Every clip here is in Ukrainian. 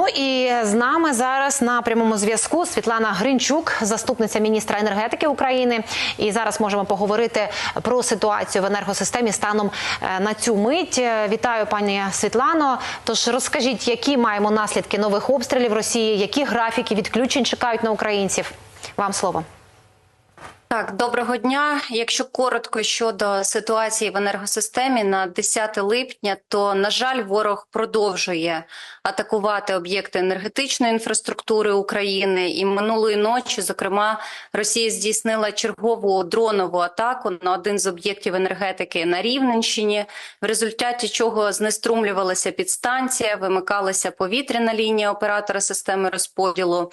Ну і з нами зараз на прямому зв'язку Світлана Гринчук, заступниця міністра енергетики України. І зараз можемо поговорити про ситуацію в енергосистемі станом е, на цю мить. Е, Вітаю, пані Світлано. Тож розкажіть, які маємо наслідки нових обстрілів Росії, які графіки відключень чекають на українців? Вам слово. Так, доброго дня. Якщо коротко щодо ситуації в енергосистемі на 10 липня, то на жаль, ворог продовжує атакувати об'єкти енергетичної інфраструктури України. І минулої ночі, зокрема, Росія здійснила чергову дронову атаку на один з об'єктів енергетики на Рівненщині, в результаті чого знеструмлювалася підстанція, вимикалася повітряна лінія оператора системи розподілу.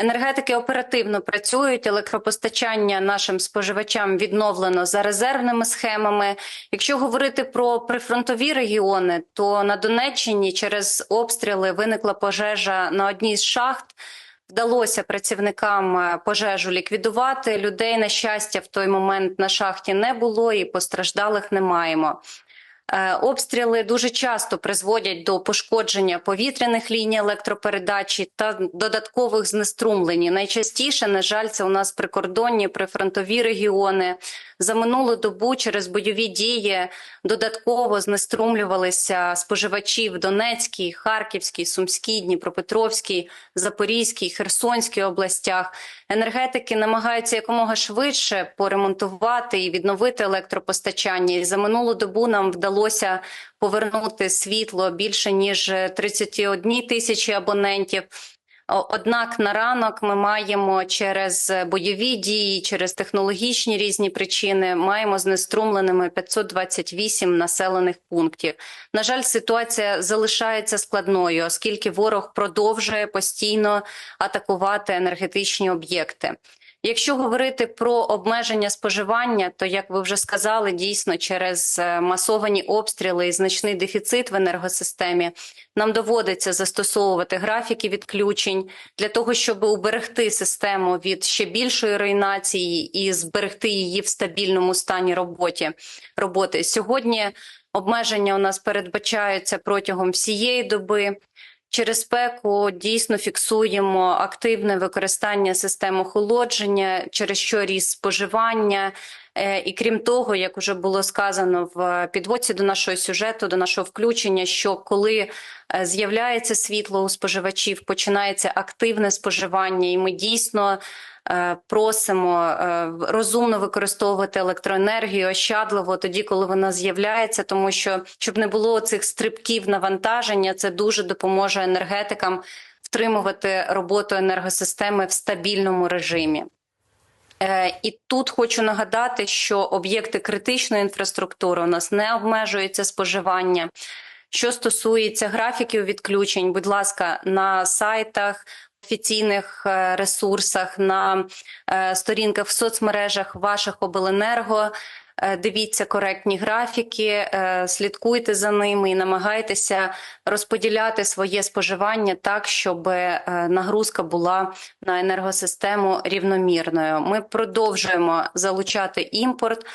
Енергетики оперативно працюють. Електропостачання нашим споживачам відновлено за резервними схемами. Якщо говорити про прифронтові регіони, то на Донеччині через обстріли виникла пожежа на одній з шахт. Вдалося працівникам е, пожежу ліквідувати. Людей на щастя в той момент на шахті не було і постраждалих не маємо. Е, Обстріли дуже часто призводять до пошкодження повітряних ліній електропередачі та додаткових знеструмлень. Найчастіше, на жаль, це у нас прикордонні прифронтові регіони. За минулу добу через бойові дії додатково знеструмлювалися споживачі в Донецькій, Харківській, Сумській, Дніпропетровській, Запорізькій, Херсонській областях. Енергетики намагаються якомога швидше поремонтувати і відновити електропостачання. І за минулу добу нам вдалося повернути світло більше ніж 31 тисячі абонентів. Однак на ранок ми маємо через бойові дії, через технологічні різні причини, маємо знеструмленими 528 населених пунктів. На жаль, ситуація залишається складною, оскільки ворог продовжує постійно атакувати енергетичні об'єкти. Якщо говорити про обмеження споживання, то як ви вже сказали, дійсно через е, масовані обстріли і значний дефіцит в енергосистемі нам доводиться застосовувати графіки відключень для того, щоб уберегти систему від ще більшої руйнації і зберегти її в стабільному стані роботі роботи. Сьогодні обмеження у нас передбачаються протягом всієї доби. Через спеку дійсно фіксуємо активне використання систем охолодження, через що ріс споживання. Е, І крім того, як вже було сказано в підводці до нашого сюжету, до нашого включення, що коли е, з'являється світло у споживачів, починається активне споживання, і ми дійсно просимо е, розумно використовувати електроенергію ощадливо тоді, коли вона з'являється, тому що щоб не було цих стрибків навантаження, це дуже допоможе енергетикам втримувати роботу енергосистеми в стабільному режимі. Е, І тут хочу нагадати, що об'єкти критичної інфраструктури у нас не обмежується споживання. Що стосується графіків відключень, будь ласка, на сайтах, офіційних е, ресурсах, на е, сторінках в соцмережах ваших обленерго. е, Дивіться коректні графіки, слідкуйте за ними і намагайтеся розподіляти своє споживання так, щоб нагрузка була на енергосистему рівномірною. Ми продовжуємо залучати імпорт.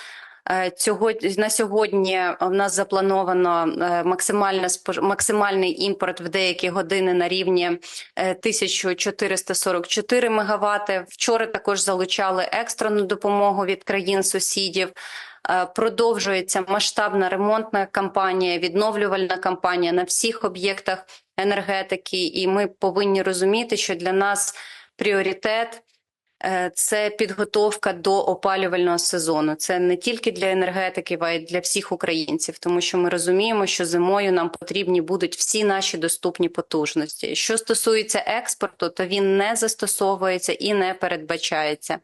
Е, Цього на сьогодні в нас заплановано е, максимальне максимальний імпорт в деякі години на рівні е, 1444 МВт. Вчора також залучали екстрену допомогу від країн сусідів. Е, Продовжується масштабна ремонтна кампанія, відновлювальна кампанія на всіх об'єктах енергетики, і ми повинні розуміти, що для нас пріоритет е, це підготовка до опалювального сезону. Це не тільки для енергетиків, а й для всіх українців, тому що ми розуміємо, що зимою нам потрібні будуть всі наші доступні потужності. Що стосується експорту, то він не застосовується і не передбачається.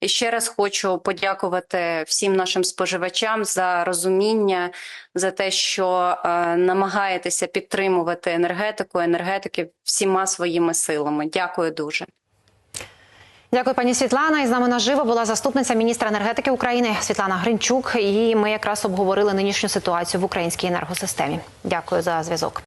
І ще раз хочу подякувати всім нашим споживачам за розуміння, за те, що е, намагаєтеся підтримувати енергетику, енергетики всіма своїми силами. Дякую дуже. Дякую, пані Світлана. І з нами наживо була заступниця міністра енергетики України Світлана Гринчук. І ми якраз обговорили нинішню ситуацію в українській енергосистемі. Дякую за зв'язок.